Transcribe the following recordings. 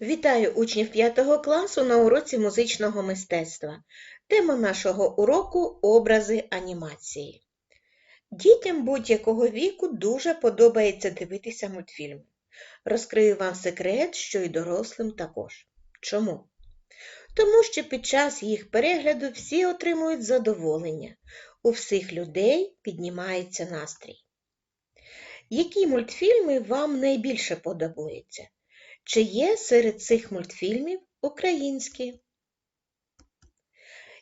Вітаю учнів 5 класу на уроці музичного мистецтва. Тема нашого уроку образи анімації. Дітям будь-якого віку дуже подобається дивитися мультфільми. Розкрию вам секрет, що й дорослим також. Чому? Тому що під час їх перегляду всі отримують задоволення, у всіх людей піднімається настрій. Які мультфільми вам найбільше подобаються? Чи є серед цих мультфільмів українські?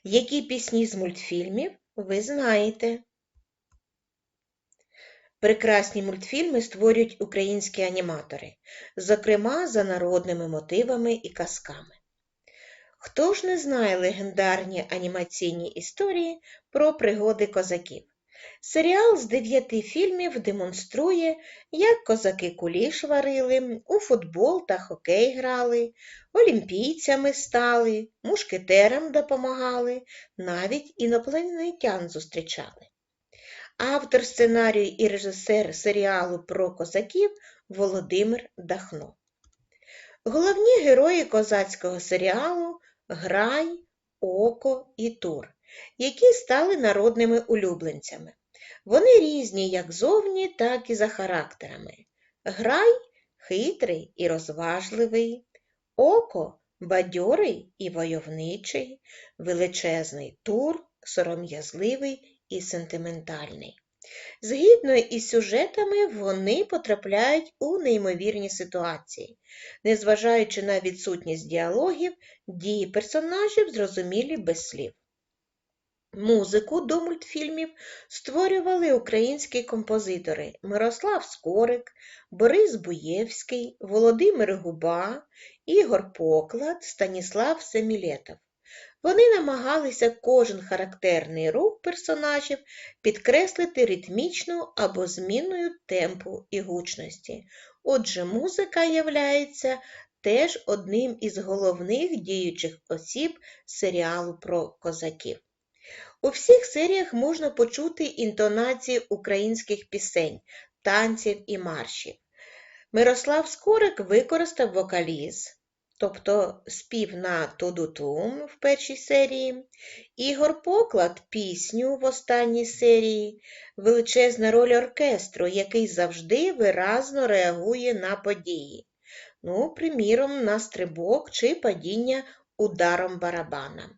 Які пісні з мультфільмів ви знаєте? Прекрасні мультфільми створюють українські аніматори, зокрема за народними мотивами і казками. Хто ж не знає легендарні анімаційні історії про пригоди козаків? Серіал з дев'яти фільмів демонструє, як козаки куліш варили, у футбол та хокей грали, олімпійцями стали, мушкетерам допомагали, навіть інопланетян зустрічали. Автор сценарію і режисер серіалу про козаків Володимир Дахно. Головні герої козацького серіалу Грай, Око і Тур, які стали народними улюбленцями. Вони різні як зовні, так і за характерами. Грай хитрий і розважливий, око бадьорий і войовничий, величезний тур, сором'язливий і сентиментальний. Згідно із сюжетами, вони потрапляють у неймовірні ситуації. Незважаючи на відсутність діалогів, дії персонажів зрозумілі без слів. Музику до мультфільмів створювали українські композитори Мирослав Скорик, Борис Буєвський, Володимир Губа, Ігор Поклад, Станіслав Семілєтов. Вони намагалися кожен характерний рух персонажів підкреслити ритмічно або зміною темпу і гучності. Отже, музика являється теж одним із головних діючих осіб серіалу про козаків. У всіх серіях можна почути інтонації українських пісень, танців і маршів. Мирослав Скорик використав вокаліз, тобто спів на Тодутум в першій серії, Ігор Поклад пісню в останній серії, величезна роль оркестру, який завжди виразно реагує на події. Ну, приміром, на стрибок чи падіння ударом барабана.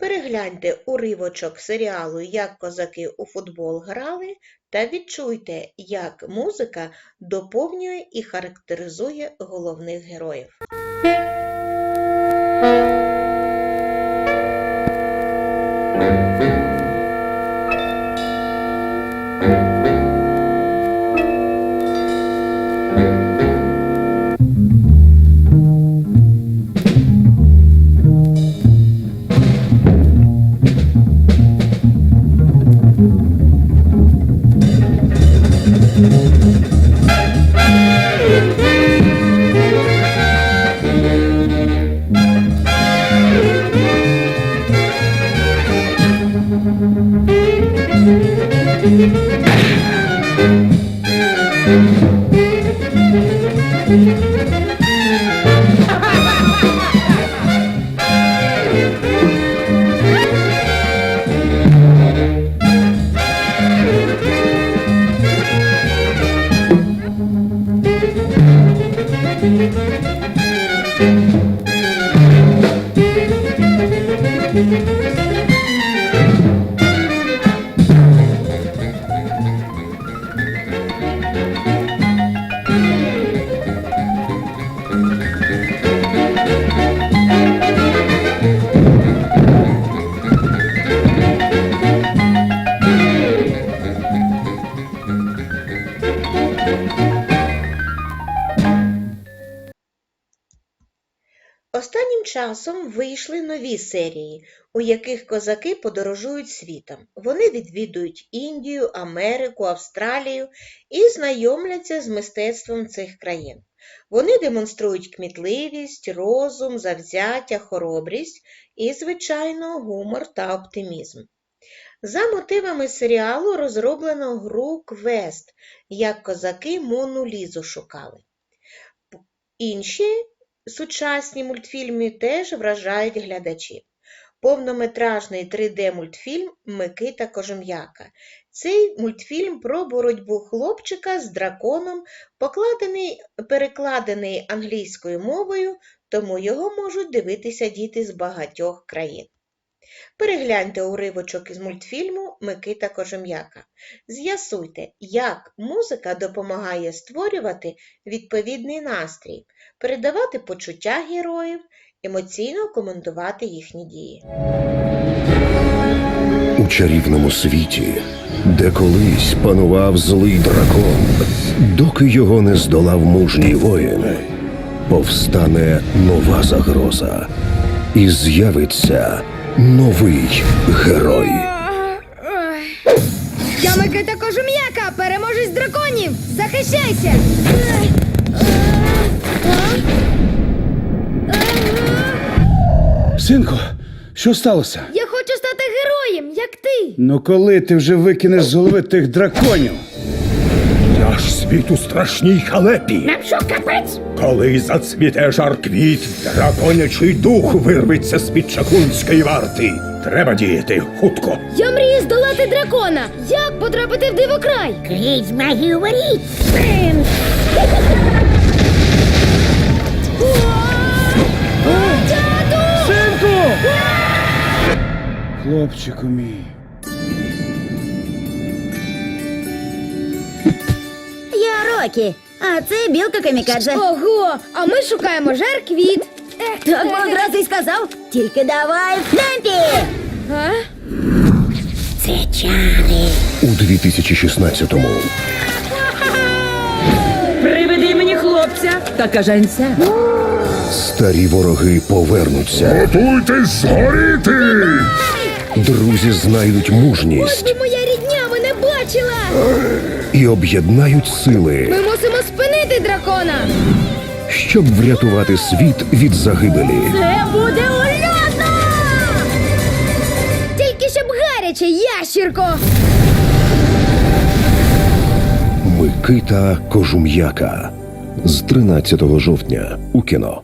Перегляньте уривочок серіалу Як козаки у футбол грали та відчуйте, як музика доповнює і характеризує головних героїв. Часом вийшли нові серії, у яких козаки подорожують світом. Вони відвідують Індію, Америку, Австралію і знайомляться з мистецтвом цих країн. Вони демонструють кмітливість, розум, завзяття, хоробрість і, звичайно, гумор та оптимізм. За мотивами серіалу розроблено гру Квест, як козаки Мону Лізу шукали. Інші сучасні мультфільми теж вражають глядачів. Повнометражний 3D-мультфільм Микита Кожем'яка. Цей мультфільм про боротьбу хлопчика з драконом, покладений, перекладений англійською мовою, тому його можуть дивитися діти з багатьох країн. Перегляньте уривочок із мультфільму Микита Кожем'яка. З'ясуйте, як музика допомагає створювати відповідний настрій, передавати почуття героїв, емоційно коментувати їхні дії. У чарівному світі, де колись панував злий дракон, доки його не здолав мужній воїн, повстане нова загроза, і з'явиться новий герой. Я Микита Кожум'яка, переможець драконів! Захищайся! Синку, що сталося? Я хочу стати героєм, як ти! Ну коли ти вже викинеш з голови тих драконів? Я ж світ у страшній халепі. Нам що, капець? Коли зацвіте жар квіт, драконячий дух вирветься з-під чаклунської варти. Треба діяти хутко. Я мрію здолати дракона! Як потрапити в дивокрай? Крізь магію воріт! Синку! Хлопчику мій. Я Рокі, а це білка камікадзе. Ого! А ми шукаємо жар квіт. Так би одразу й сказав. Тільки давай в темпі! А? Це чари. У 2016-му Приведи мені хлопця та кажанця. старі вороги повернуться, Готуйтесь згоріти! друзі знайдуть Ось мужність би моя рідня мене бачила! і об'єднають сили, щоб врятувати світ від загибелі. Це буде ульотно! Тільки щоб гаряче, ящірко! Микита Кожум'яка з 13 жовтня у кіно.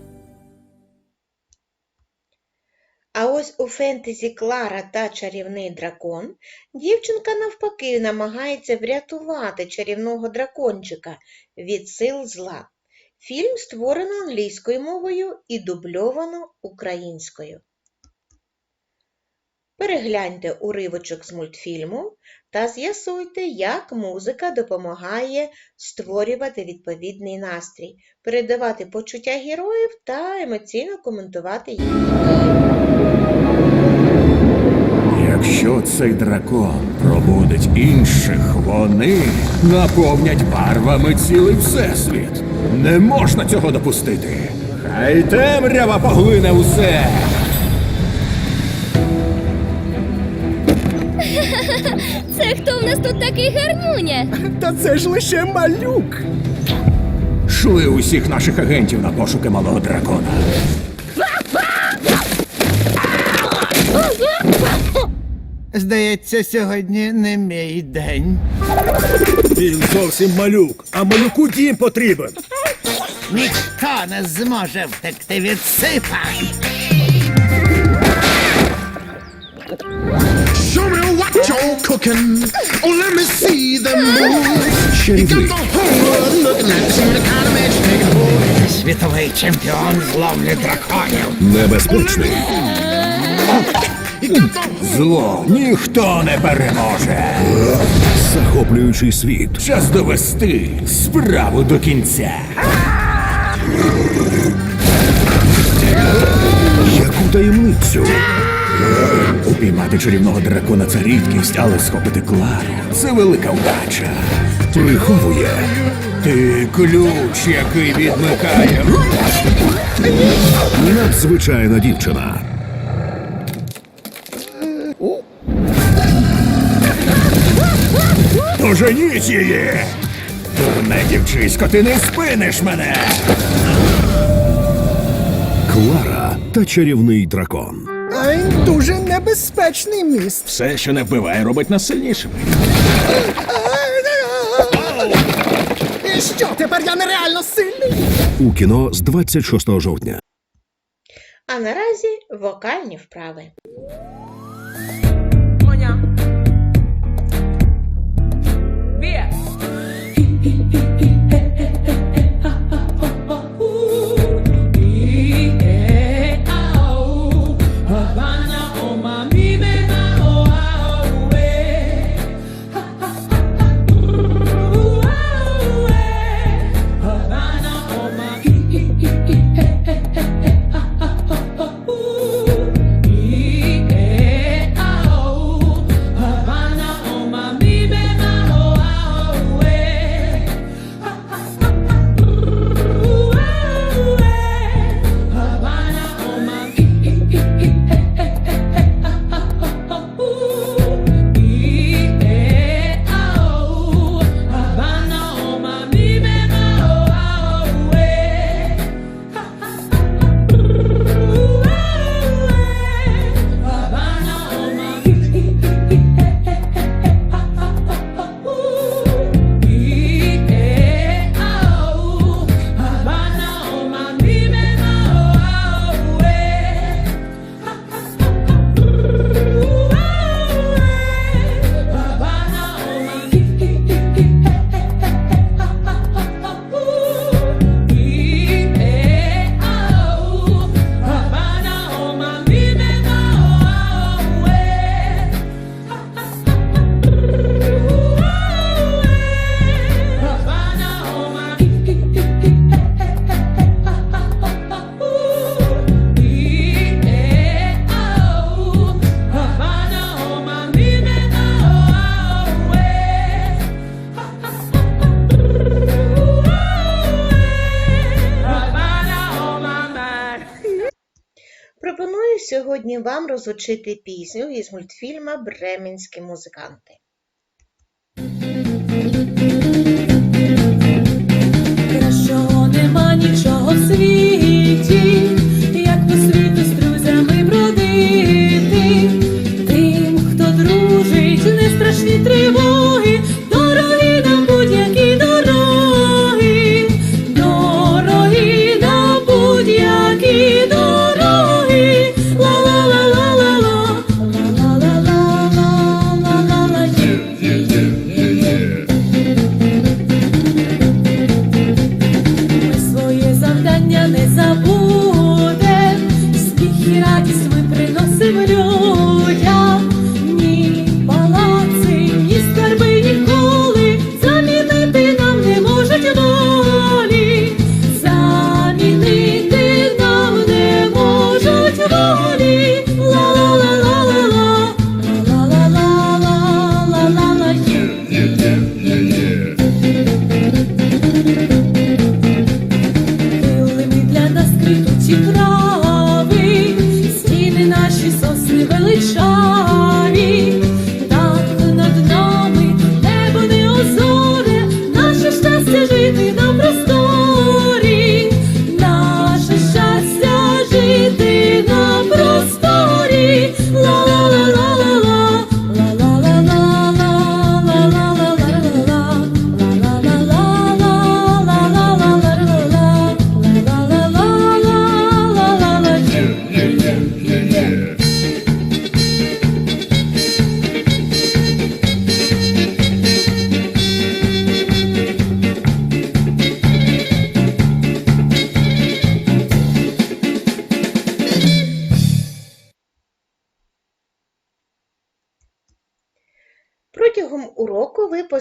А ось у фентезі Клара та чарівний дракон дівчинка навпаки намагається врятувати чарівного дракончика від сил зла. Фільм створено англійською мовою і дубльовано українською. Перегляньте уривочок з мультфільму та з'ясуйте, як музика допомагає створювати відповідний настрій, передавати почуття героїв та емоційно коментувати дії. Якщо цей дракон пробудить інших, вони наповнять барвами цілий всесвіт. Не можна цього допустити. Хай темрява поглине усе. Це хто в нас тут такий гармуня? Та це ж лише малюк. Шли усіх наших агентів на пошуки малого дракона. Здається, сьогодні не мій день. Він зовсім малюк, а малюку дім потрібен. Ніхто не зможе втекти від сипа. Show me what you're cooking. Oh, let me see them moves. Чарівний Whole world looking at of the kind of magic taking hold. Світовий чемпіон з ловлі драконів. небезпечний. Зло ніхто не переможе. Захоплюючий світ. Час довести справу до кінця. Яку таємницю Упіймати чарівного дракона це рідкість, але схопити Клару це велика вдача. приховує Ти ключ, який відмикає. надзвичайна дівчина. Доженіть її! Дурне дівчисько, ти не спиниш мене! Клара та чарівний дракон. Дуже небезпечний міст. Все, що не вбиває, робить нас сильнішими. І що, тепер я нереально сильний? У кіно з 26 жовтня. А наразі вокальні вправи. Сьогодні вам розучити пісню із мультфільма Бременські музиканти. Кращого нема нічого в Yine herkesin величаві,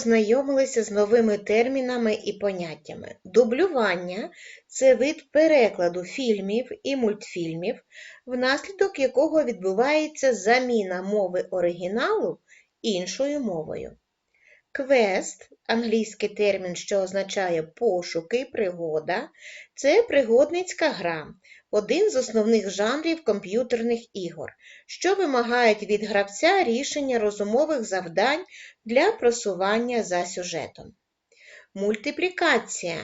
познайомилися з новими термінами і поняттями. Дублювання це вид перекладу фільмів і мультфільмів, внаслідок якого відбувається заміна мови оригіналу іншою мовою. Квест англійський термін, що означає пошуки, пригода, це пригодницька гра, один з основних жанрів комп'ютерних ігор, що вимагають від гравця рішення розумових завдань для просування за сюжетом. Мультиплікація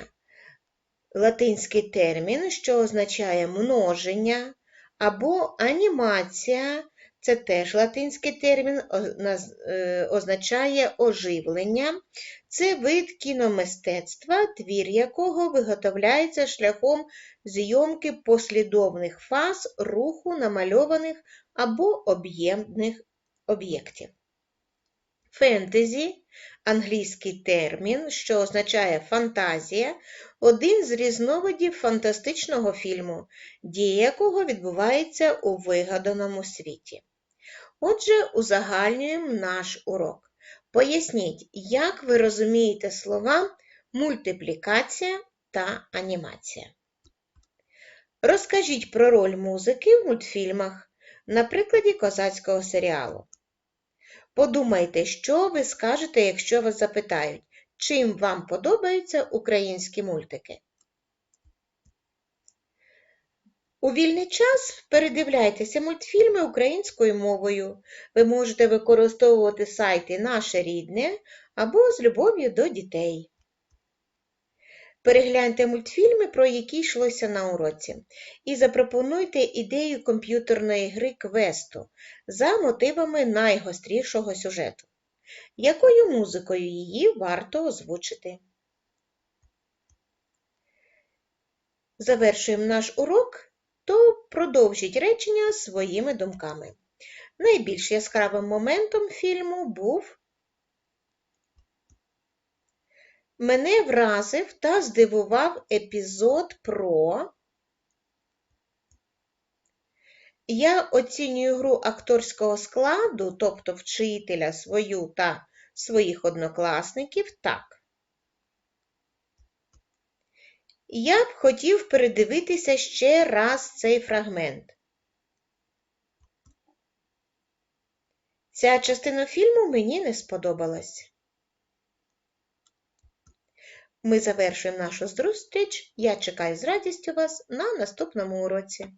латинський термін, що означає множення, або анімація це теж латинський термін, е, означає оживлення. Це вид кіномистецтва, твір якого виготовляється шляхом зйомки послідовних фаз руху намальованих або об'ємних об'єктів. Фентезі англійський термін, що означає фантазія, один з різновидів фантастичного фільму, дія якого відбувається у вигаданому світі. Отже, узагальнюємо наш урок. Поясніть, як ви розумієте слова мультиплікація та анімація. Розкажіть про роль музики в мультфільмах на прикладі козацького серіалу. Подумайте, що ви скажете, якщо вас запитають, чим вам подобаються українські мультики. У вільний час передивляйтеся мультфільми українською мовою. Ви можете використовувати сайти Наше рідне або з любов'ю до дітей. Перегляньте мультфільми, про які йшлося на уроці, і запропонуйте ідею комп'ютерної гри квесту за мотивами найгострішого сюжету. Якою музикою її варто озвучити? Завершуємо наш урок, то продовжіть речення своїми думками. Найбільш яскравим моментом фільму був Мене вразив та здивував епізод про. Я оцінюю гру акторського складу, тобто вчителя свою та своїх однокласників, так. Я б хотів передивитися ще раз цей фрагмент. Ця частина фільму мені не сподобалась. Ми завершуємо нашу зустріч. Я чекаю з радістю вас на наступному уроці.